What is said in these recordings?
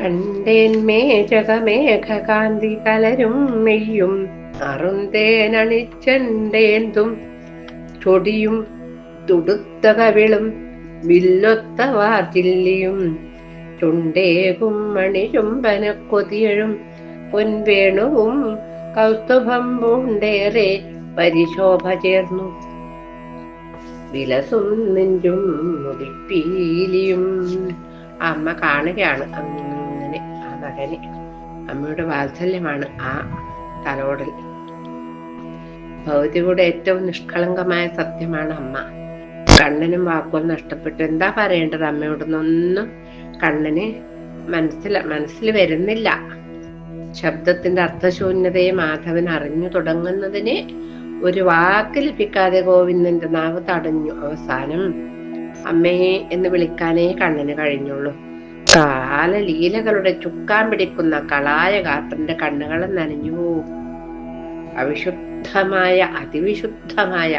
കണ്ടേൻ മേജകമേഘകാന്തി കലരും മെയ്യും. അറുന്തേനണിച്ചെണ്ടേന്തും ചൊടിയും തുടുത്ത കവിളും വില്ലൊത്ത വാർജില്ലിയും ചുണ്ടേകും മണിചുംബന കൊതിയഴും പൊൻവേണുവും കൗസ്തുഭം പൂണ്ടേറെ പരിശോഭ ചേർന്നു. വിലസും നെഞ്ചും മുടിപ്പീലിയും. അമ്മ കാണുകയാണ് അങ്ങനെ മകനെ അമ്മയുടെ വാത്സല്യമാണ് ആ തലോടൽ. ഭൗതികയുടെ ഏറ്റവും നിഷ്കളങ്കമായ സത്യമാണ് അമ്മ. കണ്ണനും വാക്കും നഷ്ടപ്പെട്ടു. എന്താ പറയേണ്ടത് അമ്മയോടൊന്നൊന്നും കണ്ണന് മനസ്സില മനസ്സിൽ വരുന്നില്ല. ശബ്ദത്തിന്റെ അർത്ഥശൂന്യതയെ മാധവൻ അറിഞ്ഞു തുടങ്ങുന്നതിന് ഒരു വാക്ക് ലഭിക്കാതെ ഗോവിന്ദന്റെ നാവ് തടഞ്ഞു. അവസാനം അമ്മയെ എന്ന് വിളിക്കാനേ കണ്ണിന് കഴിഞ്ഞുള്ളൂ. കാലലീലകളുടെ ചുക്കാൻ പിടിക്കുന്ന കളായ ഗാത്രന്റെ കണ്ണുകൾ നനഞ്ഞു അവിശുദ്ധമായ അതിവിശുദ്ധമായ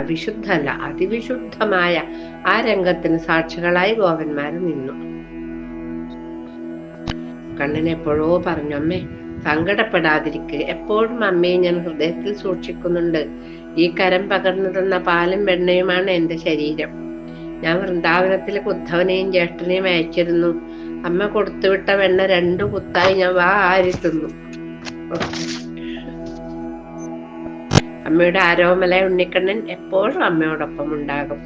അവിശുദ്ധല്ല അതിവിശുദ്ധമായ ആ രംഗത്തിന് സാക്ഷികളായി ഗോപന്മാർ നിന്നു. കണ്ണൻ എപ്പോഴോ പറഞ്ഞു അമ്മേ സങ്കടപ്പെടാതിരിക്കുക എപ്പോഴും അമ്മയെ ഞാൻ ഹൃദയത്തിൽ സൂക്ഷിക്കുന്നുണ്ട്. ഈ കരം പകർന്നു തന്ന പാലും വെണ്ണയുമാണ് എന്റെ ശരീരം. ഞാൻ വൃന്ദാവനത്തിലെ ഉദ്ധവനെയും ജ്യേഷ്ഠനെയും അയച്ചിരുന്നു. അമ്മ കൊടുത്തുവിട്ട വെണ്ണ രണ്ടു കുത്തായി ഞാൻ വാ ആരി അമ്മയുടെ ആരോമല ഉണ്ണിക്കണ്ണൻ എപ്പോഴും അമ്മയോടൊപ്പം ഉണ്ടാകും.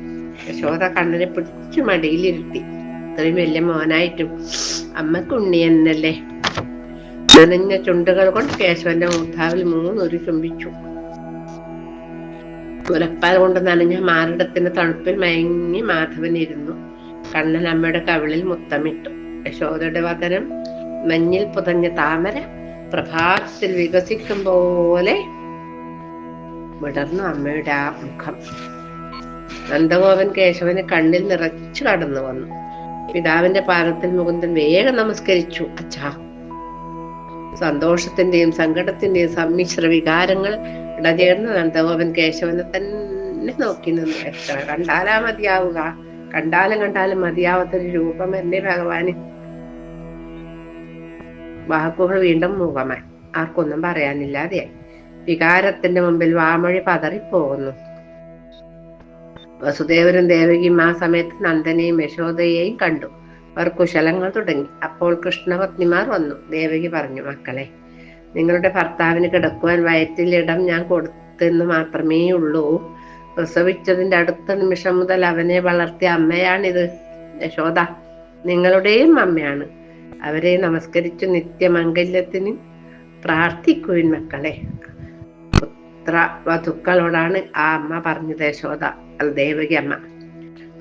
യശോദ കണ്ണനെ പിടിച്ചു മടിയിലിരുത്തി. ഇത്രയും വലിയ മോനായിട്ടും അമ്മയ്ക്ക് ഉണ്ണി എന്നല്ലേ? നനഞ്ഞ ചുണ്ടുകൾ കൊണ്ട് കേശവന്റെ മൂർധാവിൽ മൂന്നൊരു ചുംബിച്ചു. മുലപ്പാൽ കൊണ്ട് നനഞ്ഞ മാറിടത്തിന്റെ തണുപ്പിൽ മയങ്ങി മാധവൻ ഇരുന്നു കണ്ണൻ അമ്മയുടെ കവിളിൽ മുത്തമിട്ടു. യശോദയുടെ വതനം മഞ്ഞിൽ പുതഞ്ഞ താമര പ്രഭാതത്തിൽ വികസിക്കും പോലെ വിടർന്നു അമ്മയുടെ ആ മുഖം. നന്ദഗോപൻ കേശവന് കണ്ണിൽ നിറച്ചു കടന്നു വന്നു. പിതാവിന്റെ പാദത്തിൽ മുകുന്ദൻ വേഗം നമസ്കരിച്ചു. അച്ഛാ സന്തോഷത്തിന്റെയും സങ്കടത്തിന്റെയും സമ്മിശ്ര വികാരങ്ങൾ ഇടചേർന്ന് നന്ദഗോപൻ കേശവനെ തന്നെ നോക്കി നിന്ന് എത്ര കണ്ടാലാ മതിയാവുക. കണ്ടാലും കണ്ടാലും മതിയാവാത്തൊരു രൂപമല്ലേ ഭഗവാന്? വാക്കുകൾ വീണ്ടും മുഖമായി. ആർക്കൊന്നും പറയാനില്ലാതെ വികാരത്തിന്റെ മുമ്പിൽ വാമൊഴി പതറിപ്പോകുന്നു. വസുദേവരും ദേവകിയും ആ സമയത്ത് നന്ദനെയും യശോദയെയും കണ്ടു. അവർ കുശലങ്ങൾ തുടങ്ങി. അപ്പോൾ കൃഷ്ണപത്നിമാർ വന്നു. ദേവകി പറഞ്ഞു മക്കളെ നിങ്ങളുടെ ഭർത്താവിന് കിടക്കുവാൻ വയറ്റിലിടം ഞാൻ കൊടുത്തെന്ന് മാത്രമേ ഉള്ളൂ. പ്രസവിച്ചതിന്റെ അടുത്ത നിമിഷം മുതൽ അവനെ വളർത്തിയ അമ്മയാണിത്. യശോദ നിങ്ങളുടെയും അമ്മയാണ്. അവരെ നമസ്കരിച്ചു നിത്യമംഗല്യത്തിന് പ്രാർത്ഥിക്കുവിൻ മക്കളെ. പുത്ര വധുക്കളോടാണ് ആ അമ്മ പറഞ്ഞത് യശോദ അത് ദേവകി അമ്മ.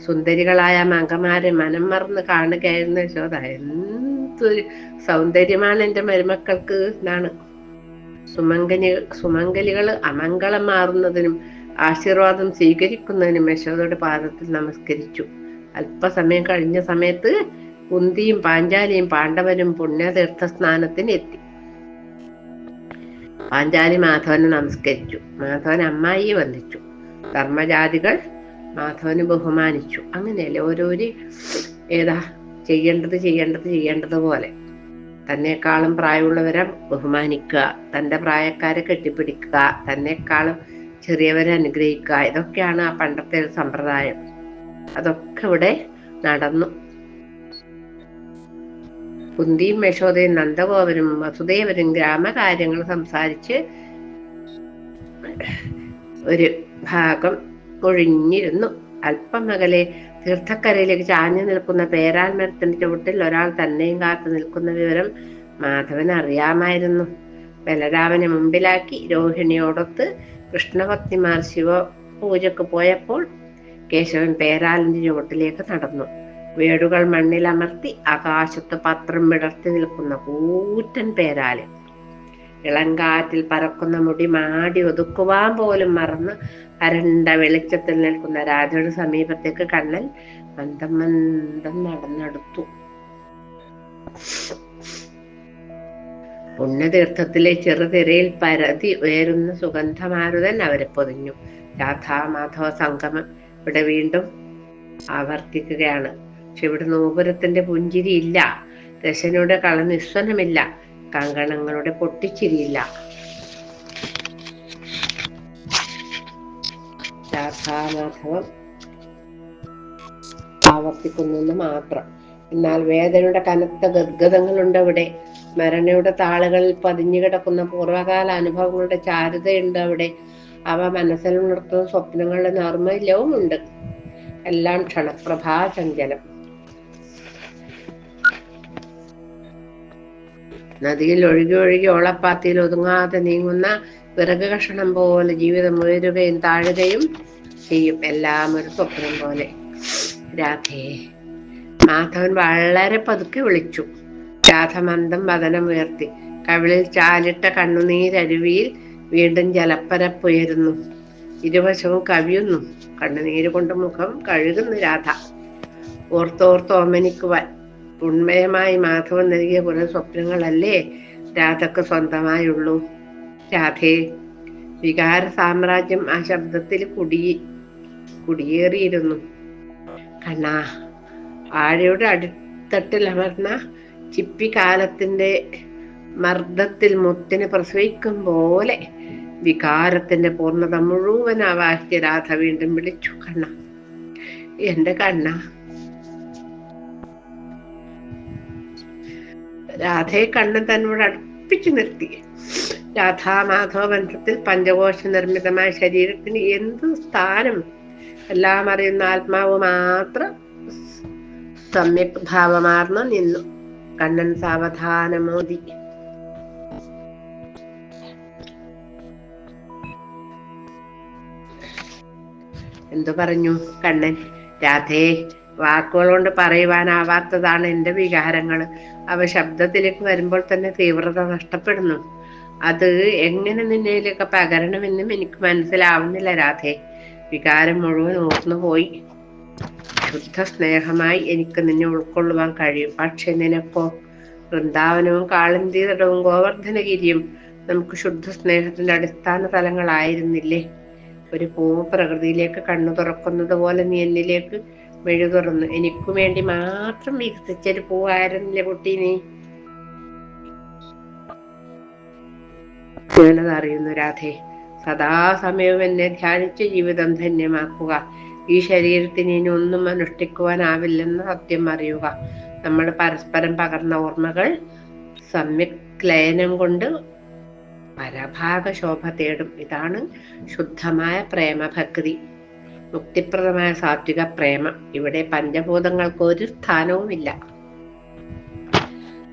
സുന്ദരികളായ മംഗമാരെ മനം മറന്ന് കാണുകയായിരുന്നു യശോദ. എന്തൊരു സൗന്ദര്യമാണ് എന്റെ മരുമക്കൾക്ക് എന്നാണ്. സുമംഗലി സുമംഗലികൾ അമംഗളം മാറുന്നതിനും ആശീർവാദം സ്വീകരിക്കുന്നതിനും യശോദയുടെ പാദത്തിൽ നമസ്കരിച്ചു. അല്പസമയം കഴിഞ്ഞ സമയത്ത് കുന്തിയും പാഞ്ചാലിയും പാണ്ഡവരും പുണ്യതീർത്ഥ സ്നാനത്തിന് എത്തി. പാഞ്ചാലി മാധവനെ നമസ്കരിച്ചു. മാധവൻ അമ്മായി വന്ദിച്ചു. ധർമ്മജാതികൾ മാധവന് ബഹുമാനിച്ചു. അങ്ങനെയല്ലേ ഓരോരു ഏതാ ചെയ്യേണ്ടത് ചെയ്യേണ്ടത് ചെയ്യേണ്ടത് പോലെ. തന്നെക്കാളും പ്രായമുള്ളവരെ ബഹുമാനിക്കുക തന്റെ പ്രായക്കാരെ കെട്ടിപ്പിടിക്കുക തന്നെക്കാളും ചെറിയവരെ അനുഗ്രഹിക്കുക. ഇതൊക്കെയാണ് ആ പണ്ടത്തെ ഒരു സമ്പ്രദായം. അതൊക്കെ ഇവിടെ നടന്നു. കുന്തിയും യശോദയും നന്ദഗോപനും വസുദേവനും ഗ്രാമകാര്യങ്ങൾ സംസാരിച്ച് ഒരു ഭാഗം ഒഴിഞ്ഞിരുന്നു. അല്പം അകലെ തീർത്ഥക്കരയിലേക്ക് ചാഞ്ഞു നിൽക്കുന്ന പേരാൽ മരത്തിന്റെ ചുവട്ടിൽ ഒരാൾ തന്നെയും കാത്തു നിൽക്കുന്ന വിവരം മാധവൻ അറിയാമായിരുന്നു. ബലരാമനെ മുമ്പിലാക്കി രോഹിണിയോടൊത്ത് കൃഷ്ണഭക്തിമാർ ശിവ പൂജക്ക് പോയപ്പോൾ കേശവൻ പേരാലിന്റെ ചുവട്ടിലേക്ക് നടന്നു. വേടുകൾ മണ്ണിലമർത്തി ആകാശത്ത് പത്രം വിടർത്തി നിൽക്കുന്ന കൂറ്റൻ പേരാൽ. ഇളങ്കാറ്റിൽ പറക്കുന്ന മുടി മാടി ഒതുക്കുവാൻ പോലും മറന്ന് അരണ്ട വെളിച്ചത്തിൽ നിൽക്കുന്ന രാജയുടെ സമീപത്തേക്ക് കണ്ണൻ മന്ദം മന്ദം നടന്നെടുത്തു. പുണ്യതീർത്ഥത്തിലെ ചെറുതിരയിൽ പരതി ഉയരുന്ന സുഗന്ധമാരുതൻ അവരെ പൊതിഞ്ഞു. രാധാ മാധവ സംഗമം ഇവിടെ വീണ്ടും ആവർത്തിക്കുകയാണ്. പക്ഷെ ഇവിടെ നൂപുരത്തിന്റെ പുഞ്ചിരി ഇല്ല. കള കളനിസ്വനമില്ല കങ്കണങ്ങളുടെ പൊട്ടിച്ചിരിയില്ല. രാധാമാധവം ആവർത്തിക്കുന്നെന്ന് മാത്രം. എന്നാൽ വേദനയുടെ കനത്ത ഗദ്ഗതങ്ങളുണ്ട് അവിടെ മരണയുടെ താളുകളിൽ പതിഞ്ഞു കിടക്കുന്ന പൂർവകാല അനുഭവങ്ങളുടെ ചാരുതയുണ്ട് അവിടെ അവ മനസ്സിലുണർത്തുന്ന സ്വപ്നങ്ങളുടെ നർമ്മല്യവും ഉണ്ട് എല്ലാം ക്ഷണപ്രഭാചഞ്ചലം നദിയിൽ ഒഴുകി ഒഴുകി ഓളപ്പാത്തിയിൽ ഒതുങ്ങാതെ നീങ്ങുന്ന വിറക് കഷണം പോലെ ജീവിതം ഉയരുകയും താഴുകയും ചെയ്യും. എല്ലാം ഒരു സ്വപ്നം പോലെ. രാധേ മാധവൻ വളരെ പതുക്കെ വിളിച്ചു. രാധ മന്ദം വദനം ഉയർത്തി. കവിളിൽ ചാലിട്ട കണ്ണുനീരരുവിയിൽ വീണ്ടും ജലപ്പരപ്പുയരുന്നു. ഇരുവശവും കവിയുന്നു. കണ്ണുനീര് കൊണ്ട് മുഖം കഴുകുന്നു രാധ. ഓർത്തോർത്ത് ഓമനിക്കുവാൻ ഉണ്മയമായി മാധവൻ നൽകിയ കുറെ സ്വപ്നങ്ങളല്ലേ രാധക്ക് സ്വന്തമായുള്ളൂ. രാധേ വികാര സാമ്രാജ്യം ആ ശബ്ദത്തിൽ കുടി കുടിയേറിയിരുന്നു. കണ്ണാ ആഴയുടെ അടിത്തട്ടിൽ അമർന്ന ചിപ്പിക്കാലത്തിന്റെ മർദ്ദത്തിൽ മുത്തിന് പ്രസവിക്കും പോലെ വികാരത്തിന്റെ പൂർണത മുഴുവൻ ആവാഹിച്ച് രാധ വീണ്ടും വിളിച്ചു കണ്ണ എന്റെ കണ്ണ രാധയെ കണ്ണൻ തന്നോട് അടുപ്പിച്ചു നിർത്തി. രാധാമാധവ ബന്ധത്തിൽ പഞ്ചകോശ നിർമ്മിതമായ ശരീരത്തിന് എന്ത് സ്ഥാനം? എല്ലാം അറിയുന്ന ആത്മാവ് മാത്രം സമ്യക് ഭാവമാർന്ന് നിന്നു. കണ്ണൻ സാവധാനമോദി എന്തു പറഞ്ഞു കണ്ണൻ? രാധേ വാക്കുകൾ കൊണ്ട് പറയുവാനാവാത്തതാണ് എന്റെ വികാരങ്ങൾ. അവ ശബ്ദത്തിലേക്ക് വരുമ്പോൾ തന്നെ തീവ്രത നഷ്ടപ്പെടുന്നു. അത് എങ്ങനെ നിന്നയിലൊക്കെ പകരണമെന്നും എനിക്ക് മനസ്സിലാവുന്നില്ല രാധേ. വികാരം മുഴുവൻ ഓർന്നു പോയി. ശുദ്ധ സ്നേഹമായി എനിക്ക് നിന്നെ ഉൾക്കൊള്ളുവാൻ കഴിയും. പക്ഷെ നിനക്കോ? വൃന്ദാവനവും കാളന്തീതടവും ഗോവർദ്ധനഗിരിയും നമുക്ക് ശുദ്ധ സ്നേഹത്തിന്റെ അടിസ്ഥാന തലങ്ങളായിരുന്നില്ലേ? ഒരു പൂവ് പ്രകൃതിയിലേക്ക് കണ്ണു തുറക്കുന്നത് പോലെ നീ എന്നിലേക്ക് മെഴു തുറന്നു എനിക്കു വേണ്ടി മാത്രം വികസിച്ചൊരു പൂവായിരുന്നില്ലേ കുട്ടി നീ അറിയുന്നു രാധേ. സദാസമയവും എന്നെ ധ്യാനിച്ച് ജീവിതം ധന്യമാക്കുക. ഈ ശരീരത്തിന് ഇനി ഒന്നും അനുഷ്ഠിക്കുവാനാവില്ലെന്ന് സത്യം അറിയുക. നമ്മൾ പരസ്പരം പകർന്ന ഓർമ്മകൾ സമ്യക് ലയനം കൊണ്ട് പരഭാഗ ശോഭ തേടും. ഇതാണ് ശുദ്ധമായ പ്രേമഭക്തി. മുക്തിപ്രദമായ സാത്വിക പ്രേമം. ഇവിടെ പഞ്ചഭൂതങ്ങൾക്ക് ഒരു സ്ഥാനവുമില്ല.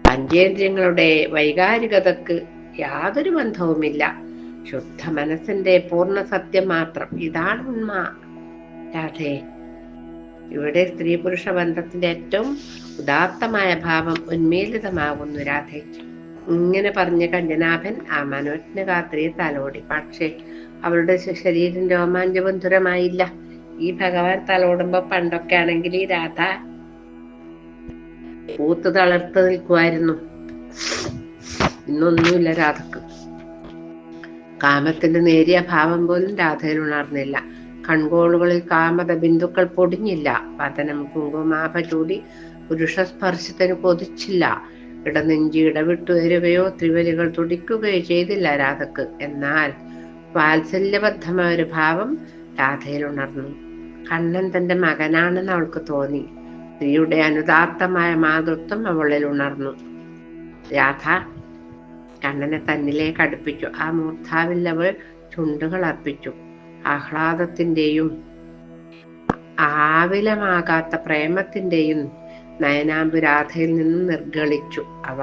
പഞ്ചേന്ദ്രിയങ്ങളുടെ വൈകാരികതക്ക് യാതൊരു ബന്ധവുമില്ല. ശുദ്ധ മനസ്സിന്റെ പൂർണ സത്യം മാത്രം. ഇതാണ് ഉണ്മ. രാധേ. ഇവിടെ സ്ത്രീ പുരുഷ ബന്ധത്തിന്റെ ഏറ്റവും ഉദാത്തമായ ഭാവം ഉന്മീലിതമാകുന്നു രാധേ. ഇങ്ങനെ പറഞ്ഞ കഞ്ചനാഭൻ ആ മനോജ്ഞഗാത്രിയെ തലോടി. പക്ഷേ അവളുടെ ശരീരം രോമാഞ്ചബന്ധുരമായില്ല ഈ ഭഗവാൻ തലോടുമ്പോ പണ്ടൊക്കെ ആണെങ്കിൽ രാധ പൂത്ത് തളർത്ത് നിൽക്കുമായിരുന്നു ഇന്നൊന്നുമില്ല രാധക്ക്. കാമത്തിന്റെ നേരിയ ഭാവം പോലും രാധയിൽ ഉണർന്നില്ല. കൺകോളുകളിൽ കാമത ബിന്ദുക്കൾ പൊടിഞ്ഞില്ല. വതനം കുങ്കുമാഭ ചൂടി പുരുഷ സ്പർശത്തിന് കൊതിച്ചില്ല. ഇടനെഞ്ചി ഇടവിട്ടുയരുകയോ ത്രിവലികൾ തുടിക്കുകയോ ചെയ്തില്ല രാധക്ക്. എന്നാൽ വാത്സല്യബദ്ധമായ ഒരു ഭാവം രാധയിൽ ഉണർന്നു. കണ്ണൻ തന്റെ മകനാണെന്ന് അവൾക്ക് തോന്നി. സ്ത്രീയുടെ അനുദാത്തമായ മാതൃത്വം അവളിൽ ഉണർന്നു. രാധ കണ്ണനെ തന്നിലേക്ക് അടുപ്പിച്ചു. ആ മൂർധാവിൽ അവൾ ചുണ്ടുകൾ അർപ്പിച്ചു. ആഹ്ലാദത്തിന്റെയും ആവിലമാകാത്ത പ്രേമത്തിന്റെയും നയനാമ്പു രാധയിൽ നിന്നും നിർഗളിച്ചു. അവ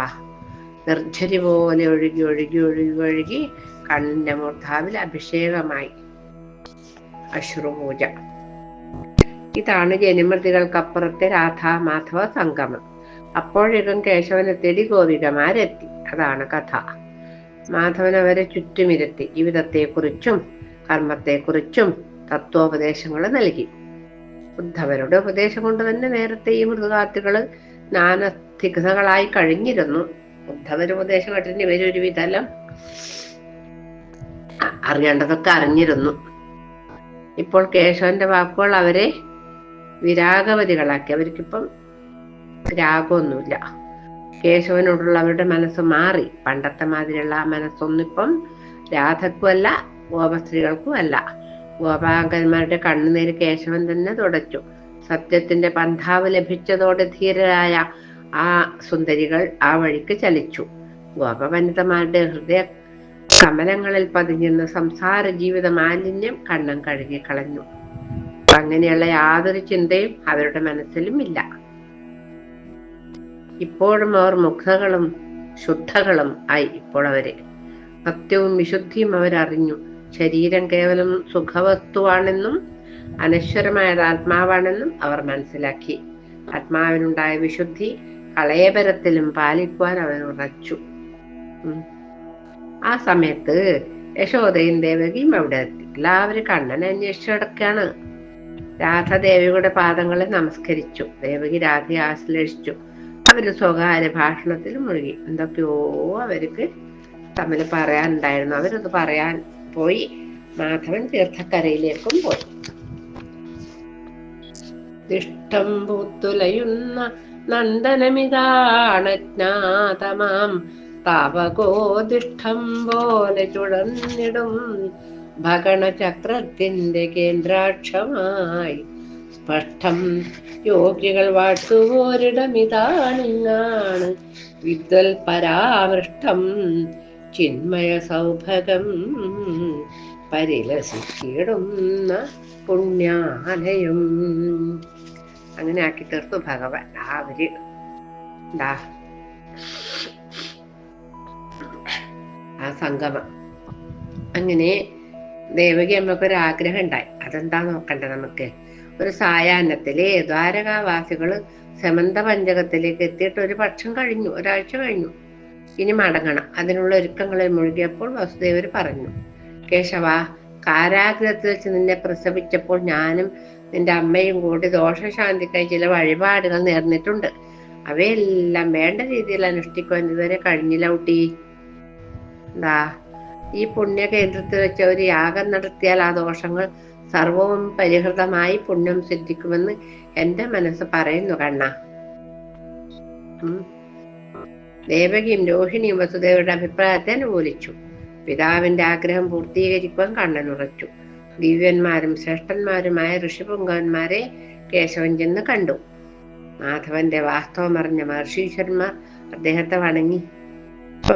നിർജരി പോലെ ഒഴുകി ഒഴുകി ഒഴുകി ഒഴുകി കണ്ണിന്റെ മൂർധാവിൽ അഭിഷേകമായി. അശ്രുപൂജ. ഇതാണ് ജനിമൃതികൾക്കപ്പുറത്തെ രാധാ മാധവ സംഗമം. അപ്പോഴേക്കും കേശവനെ തേടി ഗോപികമാരെത്തി. അതാണ് കഥ. മാധവൻ അവരെ ചുറ്റുമിരുത്തി. ജീവിതത്തെക്കുറിച്ചും കർമ്മത്തെക്കുറിച്ചും തത്വോപദേശങ്ങൾ നൽകി. ബുദ്ധവരുടെ ഉപദേശം കൊണ്ട് തന്നെ നേരത്തെ ഈ മൃദുകാത്തുകൾ നാനസ്തികളായി കഴിഞ്ഞിരുന്നു. ബുദ്ധവര് ഉപദേശം കേട്ടിട്ട് ഇവരൊരു വിധം അറിയേണ്ടതൊക്കെ അറിഞ്ഞിരുന്നു. ഇപ്പോൾ കേശവന്റെ വാക്കുകൾ അവരെ വിരാഗവതികളാക്കി. അവർക്കിപ്പം രാഗമൊന്നുമില്ല. കേശവനോടുള്ള അവരുടെ മനസ്സ് മാറി. പണ്ടത്തെ മാതിരിയുള്ള ആ മനസ്സൊന്നിപ്പം രാധക്കുമല്ല ഗോപസ്ത്രീകൾക്കും അല്ല. ഗോപാങ്കന്മാരുടെ കണ്ണുനീര് കേശവൻ തന്നെ തുടച്ചു. സത്യത്തിന്റെ പന്ഥാവ് ലഭിച്ചതോടെ ധീരരായ ആ സുന്ദരികൾ ആ വഴിക്ക് ചലിച്ചു. ഗോപവനിതമാരുടെ ഹൃദയ കമലങ്ങളിൽ പതിഞ്ഞിരുന്ന സംസാര ജീവിത മാലിന്യം കണ്ണം കഴുകി കളഞ്ഞു അങ്ങനെയുള്ള യാതൊരു ചിന്തയും അവരുടെ മനസ്സിലും ഇല്ല. ഇപ്പോഴും അവർ മുഖകളും ശുദ്ധകളും ആയി ഇപ്പോൾ അവർ. സത്യവും വിശുദ്ധിയും അവരറിഞ്ഞു. ശരീരം കേവലം സുഖവസ്തുവാണെന്നും അനശ്വരമായത് ആത്മാവാണെന്നും അവർ മനസ്സിലാക്കി. ആത്മാവിനുണ്ടായ വിശുദ്ധി കളയപരത്തിലും പാലിക്കുവാൻ അവർ ഉറച്ചു. ആ സമയത്ത് യശോദയും ദേവകിയും അവിടെ എത്തി. എല്ലാവരും കണ്ണനെ അന്വേഷിച്ചു രാധ ദേവിയുടെ പാദങ്ങളെ നമസ്കരിച്ചു. ദേവകി രാധയെ ആശ്ലേഷിച്ചു. അവർ സ്വകാര്യ ഭാഷണത്തിൽ മുഴുകി. എന്തൊക്കെയോ അവർക്ക് തമ്മിൽ പറയാനുണ്ടായിരുന്നു. അവരത് പറയാൻ പോയി. മാധവൻ തീർത്ഥക്കരയിലേക്കും പോയി. ദിഷ്ടം പൂത്തുലയുന്ന നന്ദനമിതാണജ്ഞാതമാം താപകോദിഷ്ടം പോലെ ചുടന്നിടും ഭഗണചക്രത്തിന്റെ കേന്ദ്രാക്ഷമായി സ്പഷ്ടം യോഗികൾ വാഴ്ത്തുവോരിടമിതാണിങ്ങാണ്. വിദ്വൽ പരാമൃഷ്ടം ചിന്മയ സൗഭഗം പരിലസിച്ചിടുന്ന പുണ്യാലയം. അങ്ങനെ ആക്കി തീർത്തു ഭഗവാൻ. അവർ ഡാ ആ സംഗമം. അങ്ങനെ ദേവകി അമ്മക്കൊരു ആഗ്രഹം ഉണ്ടായി അതെന്താ നോക്കണ്ടേ നമുക്ക്? ഒരു സായാഹ്നത്തിൽ ദ്വാരകാവാസികൾ സമന്ത പഞ്ചകത്തിലേക്ക് എത്തിയിട്ട് ഒരു പക്ഷം കഴിഞ്ഞു ഒരാഴ്ച കഴിഞ്ഞു. ഇനി മടങ്ങണം. അതിനുള്ള ഒരുക്കങ്ങളിൽ മുഴുകിയപ്പോൾ വസുദേവർ പറഞ്ഞു കേശവ കാരാഗ്രഹത്തിൽ വെച്ച് നിന്നെ പ്രസവിച്ചപ്പോൾ ഞാനും നിന്റെ അമ്മയും കൂടി ദോഷശാന്തിക്കായി ചില വഴിപാടുകൾ നേർന്നിട്ടുണ്ട്. അവയെല്ലാം വേണ്ട രീതിയിൽ അനുഷ്ഠിക്കുവാൻ ഇതുവരെ കഴിഞ്ഞില്ല ഊട്ടി. എന്താ ഈ പുണ്യകേന്ദ്രത്തിൽ വെച്ച് ഒരു യാഗം നടത്തിയാൽ ആ ദോഷങ്ങൾ സർവവും പരിഹൃതമായി പുണ്യം സിദ്ധിക്കുമെന്ന് എന്റെ മനസ്സ് പറയുന്നു കണ്ണ. ദേവകിയും രോഹിണിയും വസുദേവയുടെ അഭിപ്രായത്തെ അനുകൂലിച്ചു. പിതാവിന്റെ ആഗ്രഹം പൂർത്തീകരിക്കുവാൻ കണ്ണനുറച്ചു. ദിവ്യന്മാരും ശ്രേഷ്ഠന്മാരുമായ ഋഷിപുങ്കവന്മാരെ കേശവൻ ചെന്ന് കണ്ടു. മാധവന്റെ വാസ്തവം അറിഞ്ഞ മഹർഷീശ്വരന്മാർ അദ്ദേഹത്തെ വണങ്ങി.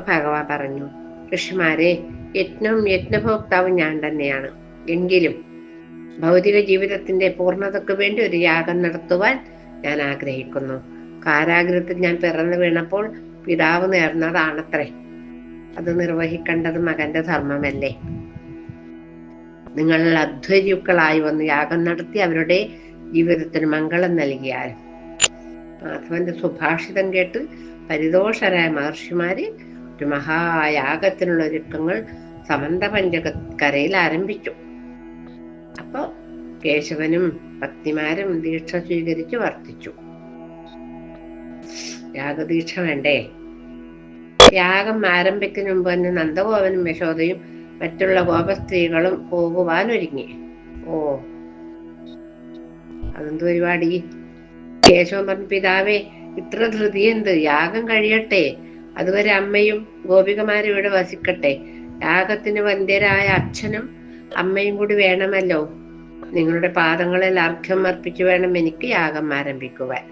ഭഗവാൻ പറഞ്ഞു ഋഷിമാരെ യജ്ഞവും യജ്ഞഭോക്താവും ഞാൻ തന്നെയാണ്. എങ്കിലും ഭൗതിക ജീവിതത്തിന്റെ പൂർണതയ്ക്ക് വേണ്ടി ഒരു യാഗം നടത്തുവാൻ ഞാൻ ആഗ്രഹിക്കുന്നു. കാരാഗ്രഹത്തിൽ ഞാൻ പിറന്നു വീണപ്പോൾ പിതാവ് നേർന്നതാണത്രേ. അത് നിർവഹിക്കേണ്ടത് മകന്റെ ധർമ്മമല്ലേ? നിങ്ങൾ അധ്വര്യുക്കളായി വന്ന് യാഗം നടത്തി അവരുടെ ജീവിതത്തിന് മംഗളം നൽകിയാൽ. മാധവന്റെ സുഭാഷിതം കേട്ട് പരിദോഷരായ മഹർഷിമാര് ഒരു മഹായാഗത്തിനുള്ള ഒരുക്കങ്ങൾ സമന്ത പഞ്ചകരയിൽ ആരംഭിച്ചു അപ്പൊ കേശവനും പത്നിമാരും ദീക്ഷ സ്വീകരിച്ച് വർത്തിച്ചു. യാഗദീക്ഷ വേണ്ടേ? യാഗം ആരംഭിക്കുന്ന മുമ്പ് തന്നെ നന്ദഗോപനും യശോദയും മറ്റുള്ള ഗോപസ്ത്രീകളും പോകുവാൻ ഒരുങ്ങി. ഓ അതെന്ത് പരിപാടി? കേശവൻ പറഞ്ഞു പിതാവേ ഇത്ര ധൃതി എന്ത് യാഗം കഴിയട്ടെ. അതുവരെ അമ്മയും ഗോപികമാരും ഇവിടെ വസിക്കട്ടെ. യാഗത്തിന് വന്ധ്യരായ അച്ഛനും അമ്മയും കൂടി വേണമല്ലോ. നിങ്ങളുടെ പാദങ്ങളിൽ അർഘ്യം അർപ്പിച്ചു വേണം എനിക്ക് യാഗം ആരംഭിക്കുവാൻ.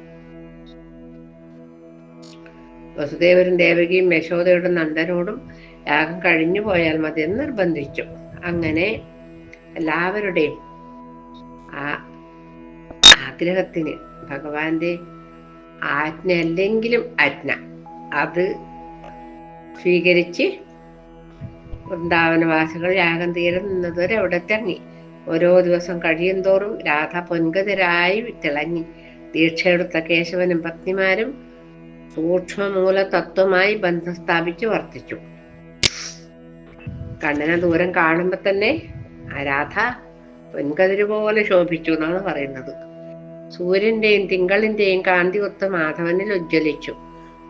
വസുദേവരും ദേവകിയും യശോദയുടെ നന്ദനോടും യാഗം കഴിഞ്ഞു പോയാൽ മതി എന്ന് നിർബന്ധിച്ചു. അങ്ങനെ എല്ലാവരുടെയും ആ ആഗ്രഹത്തിന് ഭഗവാന്റെ ആജ്ഞ അല്ലെങ്കിലും ആജ്ഞ അത് സ്വീകരിച്ച് വൃന്ദാവനവാസികൾ യാഗം തീരെ നിന്നതുവരെ അവിടെ തങ്ങി ഓരോ ദിവസം കഴിയും തോറും രാധ പൊൻകതിരായി തിളങ്ങി. ദീക്ഷയെടുത്ത കേശവനും പത്നിമാരും സൂക്ഷ്മമൂല തത്വമായി ബന്ധം സ്ഥാപിച്ച് വർത്തിച്ചു. കണ്ണനെ ദൂരം കാണുമ്പോൾ തന്നെ ആ രാധ പൊൻകതിര് പോലെ ശോഭിച്ചു എന്നാണ് പറയുന്നത്. സൂര്യന്റെയും തിങ്കളിന്റെയും കാന്തി ഒത്ത് മാധവനിൽ ഉജ്ജ്വലിച്ചു.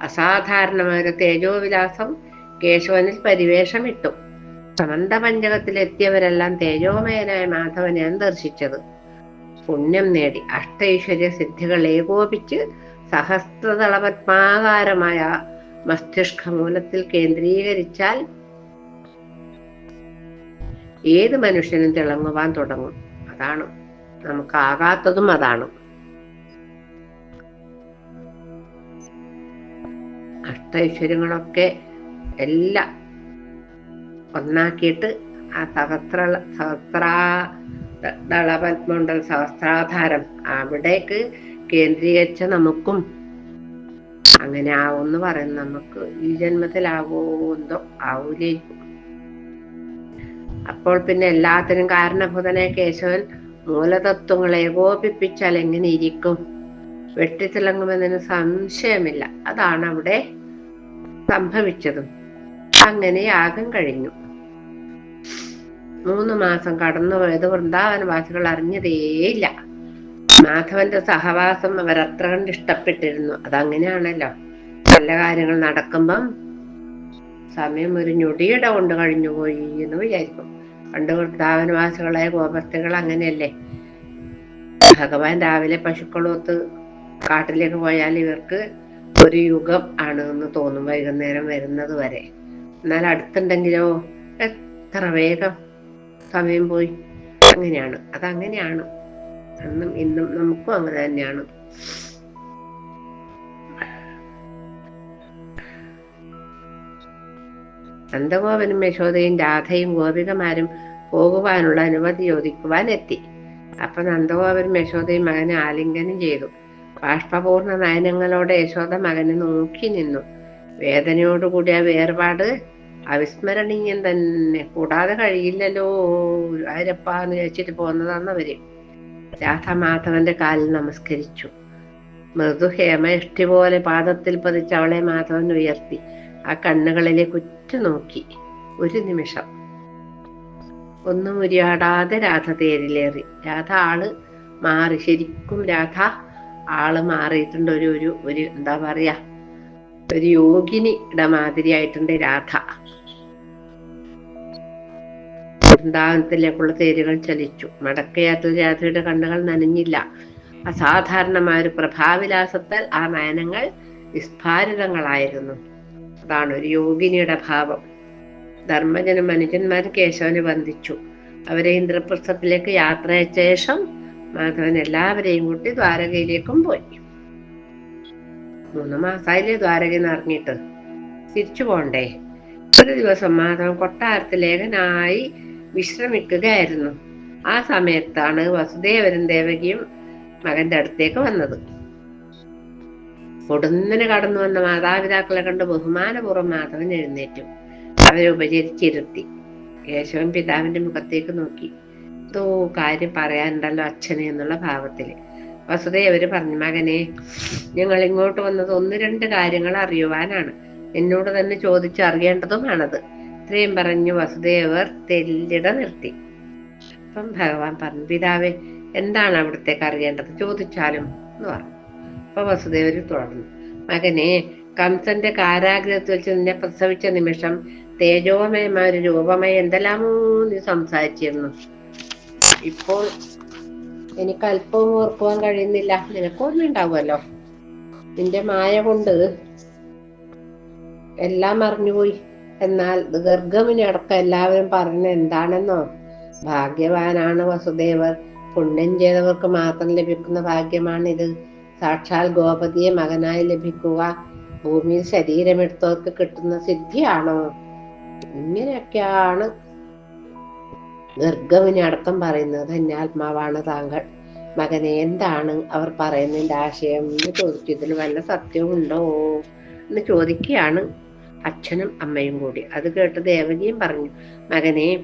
അസാധാരണമായ തേജോവിലാസം കേശവനിൽ പരിവേഷമിട്ടു. സമന്ത പഞ്ചകത്തിലെത്തിയവരെല്ലാം തേജോമയനായ മാധവനെയാണ് ദർശിച്ചത്. പുണ്യം നേടി അഷ്ടൈശ്വര്യ സിദ്ധികൾ ഏകോപിച്ച് സഹസ്രതളപത്മാകാരമായ മസ്തിഷ്കമൂലത്തിൽ കേന്ദ്രീകരിച്ചാൽ ഏത് മനുഷ്യനും തിളങ്ങുവാൻ തുടങ്ങും. അതാണ് നമുക്കാകാത്തതും അതാണ്. അഷ്ടൈശ്വര്യങ്ങളൊക്കെ എല്ലാം ഒന്നാക്കിയിട്ട് ആ സഹസ്ര സഹസ്രാ ദളപത്മണ്ടൽ സഹസ്രാധാരം അവിടേക്ക് കേന്ദ്രീകരിച്ച നമുക്കും അങ്ങനെ ആവുമെന്ന് പറയുന്നു. നമുക്ക് ഈ ജന്മത്തിലാവോ എന്തോ ആവൂലേ. അപ്പോൾ പിന്നെ എല്ലാത്തിനും കാരണഭൂതനെ കേശവൻ മൂലതത്വങ്ങൾ ഏകോപിപ്പിച്ചാൽ എങ്ങനെ ഇരിക്കും? വെട്ടിത്തിളങ്ങുമെന്നതിന് സംശയമില്ല. അതാണ് അവിടെ സംഭവിച്ചതും. അങ്ങനെ യാഗം കഴിഞ്ഞു. മൂന്ന് മാസം കടന്നുപോയത് വൃന്ദാവനവാസികൾ അറിഞ്ഞതേയില്ല. മാധവന്റെ സഹവാസം അവർ അത്ര കണ്ട് ഇഷ്ടപ്പെട്ടിരുന്നു. അതങ്ങനെയാണല്ലോ. നല്ല കാര്യങ്ങൾ നടക്കുമ്പം സമയം ഒരു ഞൊടിയിട കൊണ്ട് കഴിഞ്ഞുപോയി എന്ന് വിചാരിക്കും. പണ്ട് വൃന്ദാവനവാസികളായ ഗോപസ്ഥികൾ അങ്ങനെയല്ലേ? ഭഗവാൻ രാവിലെ പശുക്കളൊത്ത് കാട്ടിലേക്ക് പോയാൽ ഇവർക്ക് ഒരു യുഗം ആണ് എന്ന് തോന്നും വൈകുന്നേരം വരുന്നത് വരെ. എന്നാൽ അടുത്തുണ്ടെങ്കിലോ? എത്ര വേഗം? സമയം പോയി. അങ്ങനെയാണ്. അതങ്ങനെയാണ്. അന്നും ഇന്നും നമുക്കും അങ്ങനെ തന്നെയാണ്. നന്ദഗോപനും യശോദയും രാധയും ഗോപികമാരും പോകുവാനുള്ള അനുമതി ചോദിക്കുവാൻ എത്തി. അപ്പൊ നന്ദഗോപനും യശോദയും മകനെ ആലിംഗനം ചെയ്തു. ബാഷ്പപൂർണ നയനങ്ങളോടെ യശോദ മകനെ നോക്കി നിന്നു. വേദനയോടുകൂടിയ വേർപാട് അവിസ്മരണീയം തന്നെ. കൂടാതെ കഴിയില്ലല്ലോ ആരപ്പാന്ന് ചോദിച്ചിട്ട് പോന്നതാന്നവര് രാധമാധവന്റെ കാലിൽ നമസ്കരിച്ചു. മൃദു ഹേമയഷ്ടി പോലെ പാദത്തിൽ പതിച്ച് അവളെ മാധവൻ ഉയർത്തി. ആ കണ്ണുകളിലേക്ക് ഉറ്റു നോക്കി. ഒരു നിമിഷം. ഒന്നും ഉരിയാടാതെ രാധ തേരിലേറി. രാധ ആൾ മാറി. ശരിക്കും രാധ ആൾ മാറിയിട്ടുണ്ട്. ഒരു ഒരു ഒരു എന്താ പറയാ ഒരു യോഗിനിയുടെ മാതിരിയായിട്ടുണ്ട് രാധ. വൃന്ദാവനത്തിലേക്കുള്ള തേരുകൾ ചലിച്ചു. മടക്കയാത്ര രാധയുടെ കണ്ണുകൾ നനഞ്ഞില്ല. അസാധാരണമായ ഒരു പ്രഭാവിലാസത്താൽ ആ നയനങ്ങൾ വിസ്ഫാരിതങ്ങളായിരുന്നു അതാണ് ഒരു യോഗിനിയുടെ ഭാവം. ധർമ്മജനം മനുജന്മാർ കേശവനെ ബന്ധിച്ചു അവരെ ഇന്ദ്രപ്രസ്ഥത്തിലേക്ക് യാത്ര ശേഷം മാധവൻ എല്ലാവരെയും കൂട്ടി ദ്വാരകയിലേക്കും പോയി. മൂന്ന് മാസമായില്ലേ ദ്വാരകയിൽ നിന്ന് ഇറങ്ങിയിട്ട്. തിരിച്ചു പോണ്ടേ? ഒരു ദിവസം മാധവൻ കൊട്ടാരത്തിൽ ഏകനായി വിശ്രമിക്കുകയായിരുന്നു. ആ സമയത്താണ് വസുദേവനും ദേവകിയും മകന്റെ അടുത്തേക്ക് വന്നത്. കൊടുന്നിന് കടന്നു വന്ന മാതാപിതാക്കളെ കണ്ട് ബഹുമാനപൂർവം മാധവൻ എഴുന്നേറ്റു. അവരെ ഉപചരിച്ചിരുത്തി. കേശവൻ പിതാവിന്റെ മുഖത്തേക്ക് നോക്കി. എന്തോ കാര്യം പറയാനുണ്ടല്ലോ അച്ഛനെ എന്നുള്ള ഭാവത്തിൽ. വസുദേവര് പറഞ്ഞു മകനെ ഞങ്ങൾ ഇങ്ങോട്ട് വന്നത് ഒന്ന് രണ്ട് കാര്യങ്ങൾ അറിയുവാനാണ്. എന്നോട് തന്നെ ചോദിച്ചറിയേണ്ടതുമാണത്. ഇത്രയും പറഞ്ഞു വസുദേവർ തെല്ലിട നിർത്തി. അപ്പം ഭഗവാൻ പറഞ്ഞു പിതാവേ എന്താണ് അവിടത്തേക്ക് അറിയേണ്ടത്? ചോദിച്ചാലും എന്ന് പറഞ്ഞു. അപ്പൊ വസുദേവര് തുടർന്നു. മകനെ കംസന്റെ കാരാഗ്രഹത്തിൽ വെച്ച് നിന്നെ പ്രസവിച്ച നിമിഷം തേജോമയമായ ഒരു രൂപമായി എന്തെല്ലാമോ നീ സംസാരിച്ചിരുന്നു. ഇപ്പോൾ എനിക്ക് അല്പവും ഓർക്കുവാൻ കഴിയുന്നില്ല. നിനക്ക് ഓർമ്മയുണ്ടാവുമല്ലോ നിന്റെ മായ കൊണ്ട് എല്ലാം മറിഞ്ഞുപോയി. എന്നാൽ ഗർഗമിനെ അടക്കം എല്ലാവരും പറഞ്ഞ എന്താണെന്നോ? ഭാഗ്യവാനാണ് വസുദേവർ. പുണ്യം ചെയ്തവർക്ക് മാത്രം ലഭിക്കുന്ന ഭാഗ്യമാണിത്. സാക്ഷാൽ ഗോപതിയെ മകനായി ലഭിക്കുക. ഭൂമിയിൽ ശരീരമെടുത്തവർക്ക് കിട്ടുന്ന സിദ്ധിയാണോ? ഇങ്ങനെയൊക്കെയാണ് ഗർഗവിനെ അടക്കം പറയുന്നത് ആത്മാവാണ് താങ്കൾ. മകനെ എന്താണ് അവർ പറയുന്നതിന്റെ ആശയം? എന്ന് ചോദിച്ചു. ഇതിൽ വല്ല സത്യമുണ്ടോ എന്ന് ചോദിക്കുകയാണ് അച്ഛനും അമ്മയും കൂടി. അത് കേട്ട് ദേവകിയും പറഞ്ഞു മകനെ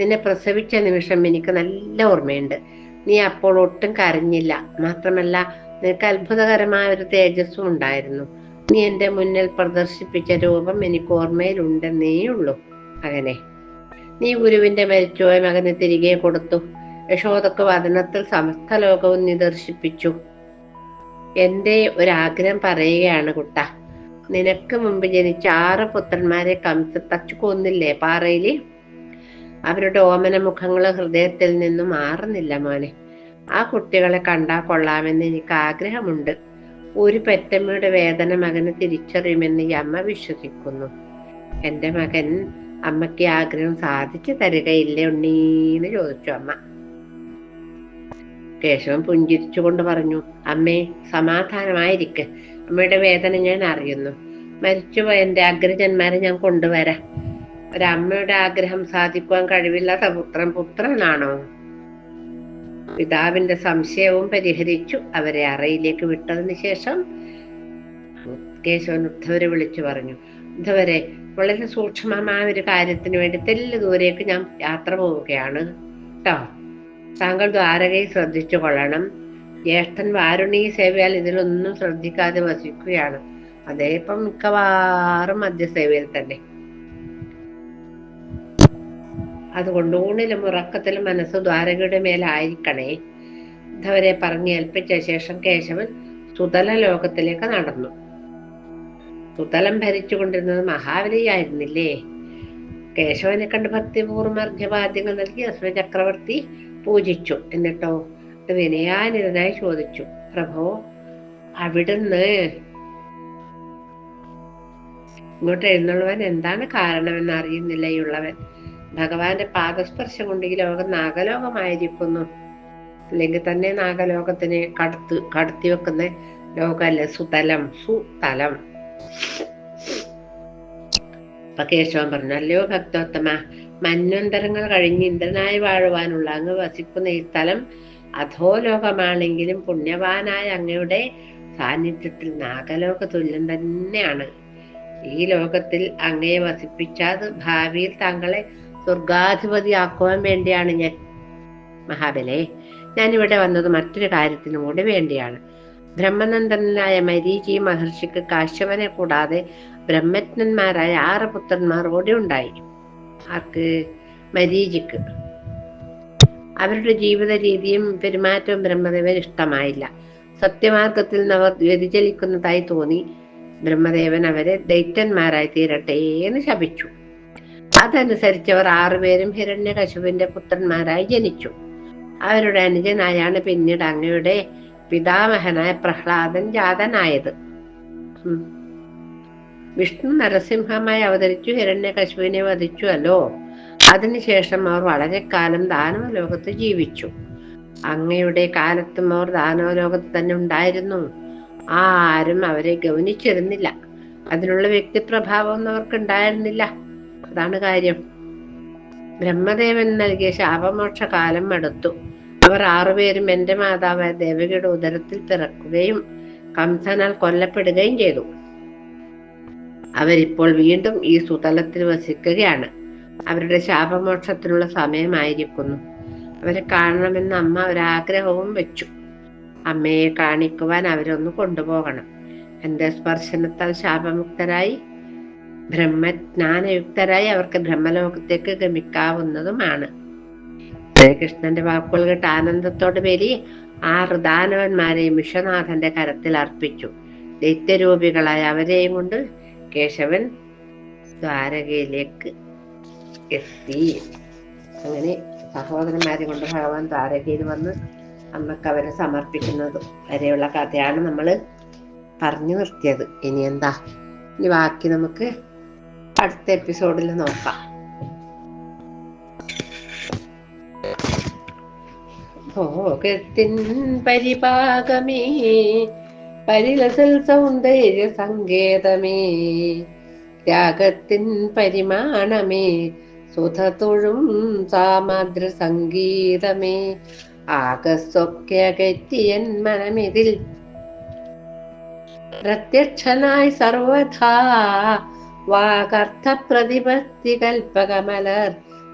നിന്നെ പ്രസവിച്ച നിമിഷം എനിക്ക് നല്ല ഓർമ്മയുണ്ട്. നീ അപ്പോൾ ഒട്ടും കരഞ്ഞില്ല. മാത്രമല്ല നിനക്ക് അത്ഭുതകരമായ ഒരു തേജസ്സും ഉണ്ടായിരുന്നു. നീ എന്റെ മുന്നിൽ പ്രദർശിപ്പിച്ച രൂപം എനിക്ക് ഓർമ്മയിലുണ്ടെന്നേ ഉള്ളൂ മകനെ നീ ഗുരുവിന്റെ മരിച്ചോയ മകന് തിരികെ കൊടുത്തു. യശോദക്ക് വദനത്തിൽ സമസ്ത ലോകവും നിദർശിപ്പിച്ചു എന്റെ ഒരാഗ്രഹം പറയുകയാണ് കുട്ട. നിനക്ക് മുമ്പ് ജനിച്ച ആറ് പുത്രന്മാരെ കംസ തച്ചു കൊന്നില്ലേ പാറയിൽ? അവരുടെ ഓമന മുഖങ്ങൾ ഹൃദയത്തിൽ നിന്നും മാറുന്നില്ല മോനെ. ആ കുട്ടികളെ കണ്ടാ കൊള്ളാമെന്ന് എനിക്ക് ആഗ്രഹമുണ്ട്. ഒരു പെറ്റമ്മയുടെ വേദന മകന് തിരിച്ചറിയുമെന്ന് ഈ അമ്മ വിശ്വസിക്കുന്നു. എന്റെ മകൻ അമ്മയ്ക്ക് ആഗ്രഹം സാധിച്ചു തരികയില്ലേ ഉണ്ണീന്ന് ചോദിച്ചു അമ്മ. കേശവൻ പുഞ്ചിരിച്ചുകൊണ്ട് പറഞ്ഞു അമ്മേ സമാധാനമായിരിക്കെ. അമ്മയുടെ വേദന ഞാൻ അറിയുന്നു. മരിച്ചുപോയ എന്റെ അഗ്രജന്മാരെ ഞാൻ കൊണ്ടുവരാം. ഒരമ്മയുടെ ആഗ്രഹം സാധിക്കുവാൻ കഴിവില്ലാത്ത പുത്രൻ പുത്രനാണോ? പിതാവിന്റെ സംശയവും പരിഹരിച്ചു. അവരെ അറയിലേക്ക് വിട്ടതിന് ശേഷം കേശവൻ ഉദ്ധവരെ വിളിച്ചു പറഞ്ഞു ഉദ്ധവരെ വളരെ സൂക്ഷ്മമായ ഒരു കാര്യത്തിന് വേണ്ടി തെല്ല് ദൂരേക്ക് ഞാൻ യാത്ര പോവുകയാണ് കേട്ടോ താങ്കൾ ദ്വാരകയിൽ ശ്രദ്ധിച്ചു കൊള്ളണം. ജ്യേഷ്ഠൻ വാരുണി സേവയാൽ ഇതിലൊന്നും ശ്രദ്ധിക്കാതെ വസിക്കുകയാണ്. അതേ ഇപ്പം മിക്കവാറും മദ്യസേവയിൽ തന്നെ. അതുകൊണ്ട് ഊണിലും ഉറക്കത്തിലും മനസ്സ് ദ്വാരകയുടെ മേലായിരിക്കണേ ഇതവരെ പറഞ്ഞേൽപ്പിച്ച ശേഷം കേശവൻ സുതല ലോകത്തിലേക്ക് നടന്നു. സുതലം ഭരിച്ചുകൊണ്ടിരുന്നത് മഹാബലിയായിരുന്നില്ലേ? കേശവനെ കണ്ട് ഭക്തിപൂർവം അർഘ്യവാദ്യങ്ങൾ നൽകി അശ്വ ചക്രവർത്തി പൂജിച്ചു. എന്നിട്ടോ? വിനയാനിതനായി ചോദിച്ചു. പ്രഭോ അവിടുന്ന് ഇങ്ങോട്ട് എഴുന്നള്ളവൻ എന്താണ് കാരണമെന്ന് അറിയുന്നില്ല ഈ ഉള്ളവൻ. ഭഗവാന്റെ പാദസ്പർശം കൊണ്ട് ഈ ലോകം നാഗലോകമായിരിക്കുന്നു. അല്ലെങ്കിൽ തന്നെ നാഗലോകത്തിന് കടത്ത് കടത്തി വെക്കുന്ന ലോകമല്ല സുതലം സുതലം. അപ്പൊ കേശവൻ പറഞ്ഞു. അല്ലയോ ഭക്തോത്തമ മന്വന്തരങ്ങൾ കഴിഞ്ഞ് ഇന്ദ്രനായി വാഴുവാനുള്ള അങ്ങ് വസിക്കുന്ന ഈ സ്ഥലം അധോലോകമാണെങ്കിലും പുണ്യവാനായ അങ്ങയുടെ സാന്നിധ്യത്തിൽ നാഗലോക തുല്യം തന്നെയാണ്. ഈ ലോകത്തിൽ അങ്ങയെ വസിപ്പിച്ചാത് ഭാവിയിൽ താങ്കളെ സ്വർഗാധിപതിയാക്കുവാൻ വേണ്ടിയാണ് ഞാൻ. മഹാബലേ ഞാൻ ഇവിടെ വന്നത് മറ്റൊരു കാര്യത്തിനും കൂടി വേണ്ടിയാണ്. ബ്രഹ്മനന്ദനായ മരീചി മഹർഷിക്ക് കാശ്യപനെ കൂടാതെ ബ്രഹ്മജ്ഞന്മാരായ ആറ് പുത്രന്മാർ കൂടി ഉണ്ടായി. ആർക്ക്? മരീചിക്ക്. അവരുടെ ജീവിത രീതിയും പെരുമാറ്റവും ബ്രഹ്മദേവൻ ഇഷ്ടമായില്ല. സത്യമാർഗത്തിൽ നിന്ന് അവർ വ്യതിചലിക്കുന്നതായി തോന്നി. ബ്രഹ്മദേവൻ അവരെ ദൈത്യന്മാരായി തീരട്ടെ എന്ന് ശപിച്ചു. അതനുസരിച്ച് അവർ ആറുപേരും ഹിരണ്യകശുവിന്റെ പുത്രന്മാരായി ജനിച്ചു. അവരുടെ അനുജനായാണ് പിന്നീട് അങ്ങയുടെ പിതാമഹനായ പ്രഹ്ലാദൻ ജാതനായത്. വിഷ്ണു നരസിംഹമായി അവതരിച്ചു ഹിരണ്യകശുവിനെ വധിച്ചു അല്ലോ. അതിനുശേഷം അവർ വളരെ കാലം ദാനവ ലോകത്ത് ജീവിച്ചു. അങ്ങയുടെ കാലത്തും അവർ ദാനവ ലോകത്ത് തന്നെ ഉണ്ടായിരുന്നു. ആരും അവരെ ഗവനിച്ചിരുന്നില്ല അതിനുള്ള വ്യക്തിപ്രഭാവം ഒന്നും അവർക്ക് ഉണ്ടായിരുന്നില്ല അതാണ് കാര്യം. ബ്രഹ്മദേവൻ നൽകിയ ശാപമോക്ഷ കാലം അടുത്തു. അവർ ആറുപേരും എന്റെ മാതാവായ ദേവികയുടെ ഉദരത്തിൽ പിറക്കുകയും കംസനാൽ കൊല്ലപ്പെടുകയും ചെയ്തു. അവരിപ്പോൾ വീണ്ടും ഈ സുതലത്തിൽ വസിക്കുകയാണ്. അവരുടെ ശാപമോക്ഷത്തിനുള്ള സമയമായിരിക്കുന്നു. അവരെ കാണണമെന്ന് അമ്മ ഒരാഗ്രഹവും വെച്ചു. അമ്മയെ കാണിക്കുവാൻ അവരൊന്ന് കൊണ്ടുപോകണം. എന്റെ സ്പർശനത്താൽ ശാപമുക്തരായി ബ്രഹ്മജ്ഞാനയുക്തരായി അവർക്ക് ബ്രഹ്മലോകത്തേക്ക് ഗമിക്കാവുന്നതുമാണ്. ശ്രീകൃഷ്ണന്റെ വാക്കുകൾ കേട്ട് ആനന്ദത്തോട് മേലി ആ ഹൃദാനവന്മാരെയും വിശ്വനാഥന്റെ കരത്തിൽ അർപ്പിച്ചു. ദൈത്യരൂപികളായ അവരെയും കൊണ്ട് കേശവൻ ദ്വാരകയിലേക്ക് എത്തി. അങ്ങനെ സഹോദരന്മാരെ കൊണ്ട് ഭഗവാൻ ദ്വാരകയിൽ വന്ന് അമ്മയ്ക്ക് അവരെ സമർപ്പിക്കുന്നത് വരെയുള്ള കഥയാണ് നമ്മൾ പറഞ്ഞു നിർത്തിയത്. ഇനി എന്താ? ഇനി ബാക്കി നമുക്ക് അടുത്ത എപ്പിസോഡിൽ നോക്കാം. ഭോഗത്തിൻ പരിപാകമേ പരിലസൽ സൗന്ദര്യ സങ്കേതമേ ത്യാഗത്തിൻ പരിമാണമേ സുധതൊഴും സാമദ്ര സംഗീതമേ ആകസ്സൊക്കെ അകറ്റിയൻ മനമിതിൽ. പ്രത്യക്ഷനായി സർവഥാ വാകർത്ഥ പ്രതിപത്തി കൽപ്പകമലർ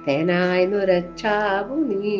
തേനായി നുരച്ചാവു നീ